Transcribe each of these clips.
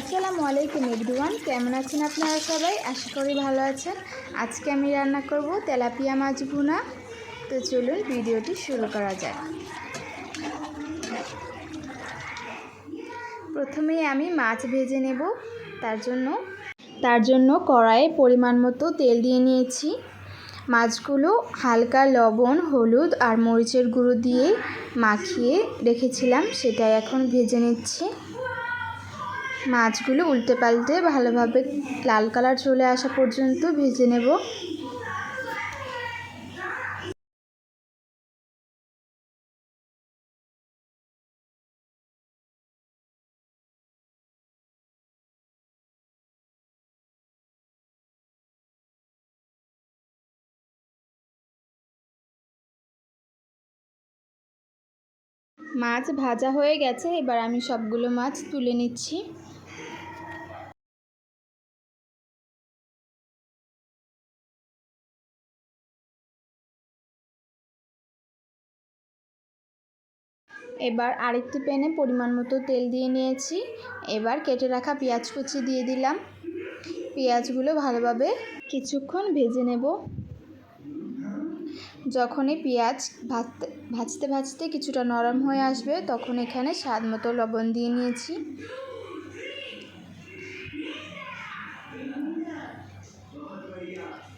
আসসালামু আলাইকুম এভরিওয়ান। কেমন আছেন আপনারা সবাই? আশা করি ভালো আছেন। আজকে আমি রান্না করব তেলাপিয়া মাছ ভুনা। তো চলুন ভিডিওটি শুরু করা যাক। প্রথমেই আমি মাছ ভেজে নেব। তার জন্য তার জন্য কড়াইয়ে পরিমাণ মতো তেল দিয়ে নিয়েছি। মাছগুলো হালকা লবণ, হলুদ আর মরিচের গুঁড়ো দিয়ে মাখিয়ে রেখেছিলাম। সেটাই এখন ভেজে নিচ্ছি। মাছগুলো উল্টে পাল্টে ভালোভাবে লাল কালার চলে আসা পর্যন্ত ভেজে নেব। মাছ ভাজা হয়ে গেছে, এবার আমি সবগুলো মাছ তুলে নিচ্ছি। এবার আরেকটি প্যানে পরিমাণ মতো তেল দিয়ে নিয়েছি। এবার কেটে রাখা পেঁয়াজ কুচি দিয়ে দিলাম। পেঁয়াজগুলো ভালোভাবে কিছুক্ষণ ভেজে নেব। যখনই পেঁয়াজ ভাজতে ভাজতে ভাজতে কিছুটা নরম হয়ে আসবে, তখন এখানে স্বাদ মতো লবণ দিয়ে নিয়েছি।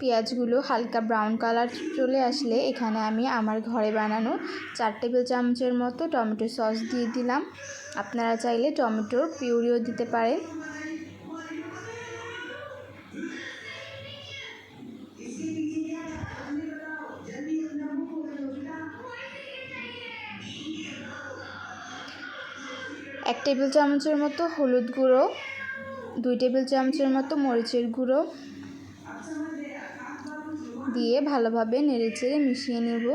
পেঁয়াজগুলো হালকা ব্রাউন কালার চলে আসলে এখানে আমি আমার ঘরে বানানো চার টেবিল চামচের মতো টমেটো সস দিয়ে দিলাম। আপনারা চাইলে টমেটোর পিউরিও দিতে পারেন। এক টেবিল চামচের মতো হলুদ গুঁড়ো, দুই টেবিল চামচের মতো মরিচের গুঁড়ো দিয়ে ভালোভাবে নেড়েচেড়ে মিশিয়ে নেব।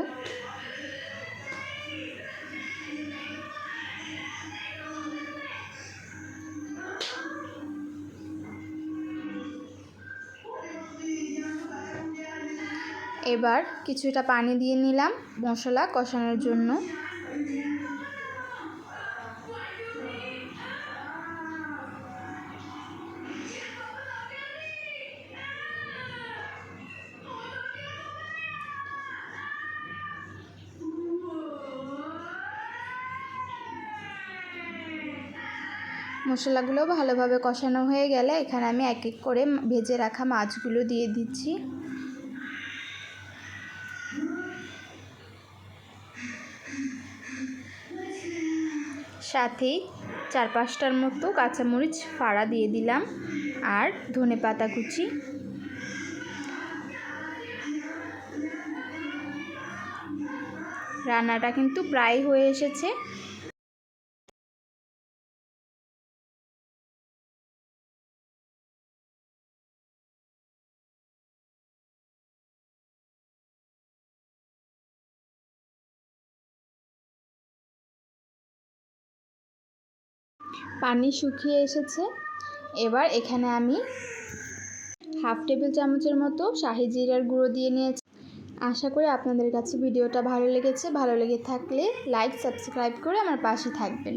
এবার কিছুটা পানি দিয়ে নিলাম মশলা কষানোর জন্য। মশলাগুলো ভালোভাবে কষানো হয়ে গেলে এখানে আমি এক এক করে ভেজে রাখা মাছগুলো দিয়ে দিচ্ছি। সাথেই চার পাঁচটার মতো কাঁচামরিচ ফাড়া দিয়ে দিলাম আর ধনে পাতা কুচি। রান্নাটা কিন্তু প্রায় হয়ে এসেছে। পানি শুকিয়ে এসেছে। এবার এখানে আমি হাফ টেবিল চামচের মতো শাহি জিরার গুঁড়ো দিয়ে নিয়েছি। আশা করি আপনাদের কাছে ভিডিওটা ভালো লেগেছে। ভালো লেগে থাকলে লাইক, সাবস্ক্রাইব করে আমার পাশে থাকবেন।